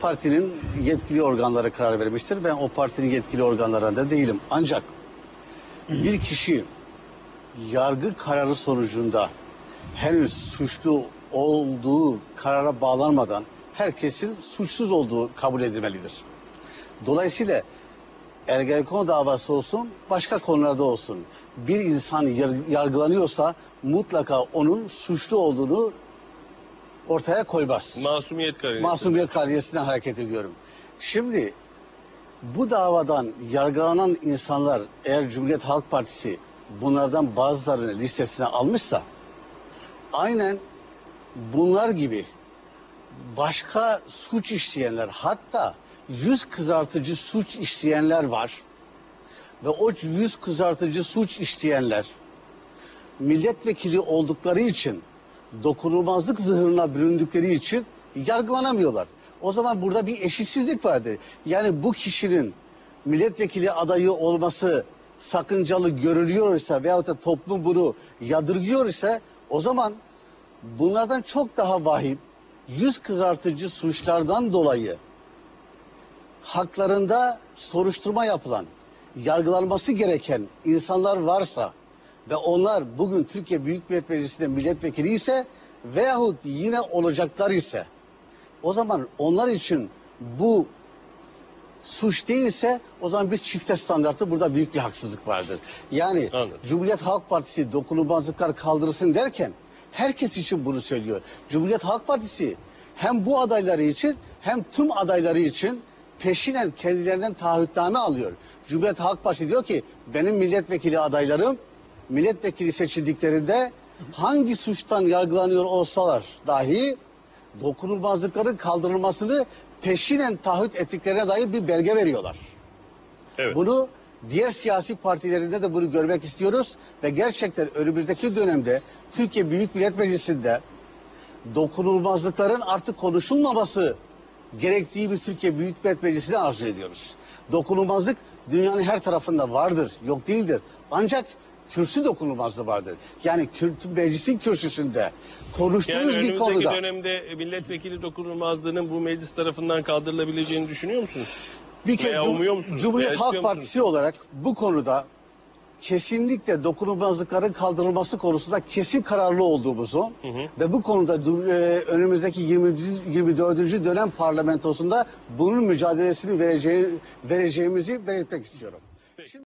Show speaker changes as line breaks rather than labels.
partinin yetkili organları karar vermiştir. Ben o partinin yetkili organlarında değilim. Ancak bir kişi yargı kararı sonucunda henüz suçlu olduğu karara bağlanmadan herkesin suçsuz olduğu kabul edilmelidir. Dolayısıyla Ergenekon davası olsun, başka konularda olsun. Bir insan yar- yargılanıyorsa mutlaka onun suçlu olduğunu ortaya koymaz.
Masumiyet kararı.
Masumiyet kariyesinden hareket ediyorum. Şimdi bu davadan yargılanan insanlar eğer Cumhuriyet Halk Partisi bunlardan bazılarını listesine almışsa aynen bunlar gibi başka suç işleyenler hatta yüz kızartıcı suç işleyenler var. Ve o yüz kızartıcı suç işleyenler milletvekili oldukları için dokunulmazlık zırhına büründükleri için yargılanamıyorlar. O zaman burada bir eşitsizlik vardır. Yani bu kişinin milletvekili adayı olması sakıncalı görülüyorsa veyahut da toplum bunu yadırgıyor ise o zaman bunlardan çok daha vahim yüz kızartıcı suçlardan dolayı haklarında soruşturma yapılan, yargılanması gereken insanlar varsa ve onlar bugün Türkiye Büyük Millet Meclisi'nde milletvekili ise veyahut yine olacaklar ise o zaman onlar için bu suç değilse o zaman bir çifte standartı burada büyük bir haksızlık vardır. Yani
Anladım.
Cumhuriyet Halk Partisi dokunulmazlıklar kaldırılsın derken herkes için bunu söylüyor. Cumhuriyet Halk Partisi hem bu adayları için hem tüm adayları için peşinen kendilerinden taahhütname alıyor. Cumhuriyet Halk Partisi diyor ki benim milletvekili adaylarım milletvekili seçildiklerinde hangi suçtan yargılanıyor olsalar dahi dokunulmazlıkların kaldırılmasını peşinen taahhüt ettiklerine dair bir belge veriyorlar.
Evet.
Bunu diğer siyasi partilerinde de bunu görmek istiyoruz ve gerçekten önümüzdeki dönemde Türkiye Büyük Millet Meclisi'nde dokunulmazlıkların artık konuşulmaması gerektiği bir Türkiye Büyük Millet Meclisi'ni arzu ediyoruz. Dokunulmazlık dünyanın her tarafında vardır, yok değildir. Ancak kürsü dokunulmazlığı vardır. Yani kür- meclisin kürsüsünde
Yani
konuştuğumuz bir konuda
dönemde milletvekili dokunulmazlığının bu meclis tarafından kaldırılabileceğini düşünüyor musunuz?
Bir kere
Veya
Cum-
umuyor musunuz?
Cumhuriyet
Veya
Halk
istiyor musunuz?
Partisi olarak bu konuda kesinlikle dokunulmazlıkların kaldırılması konusunda kesin kararlı olduğumuzu
Hı hı.
ve bu konuda e, önümüzdeki 20, 24. dönem parlamentosunda bunun mücadelesini vereceği, vereceğimizi belirtmek istiyorum.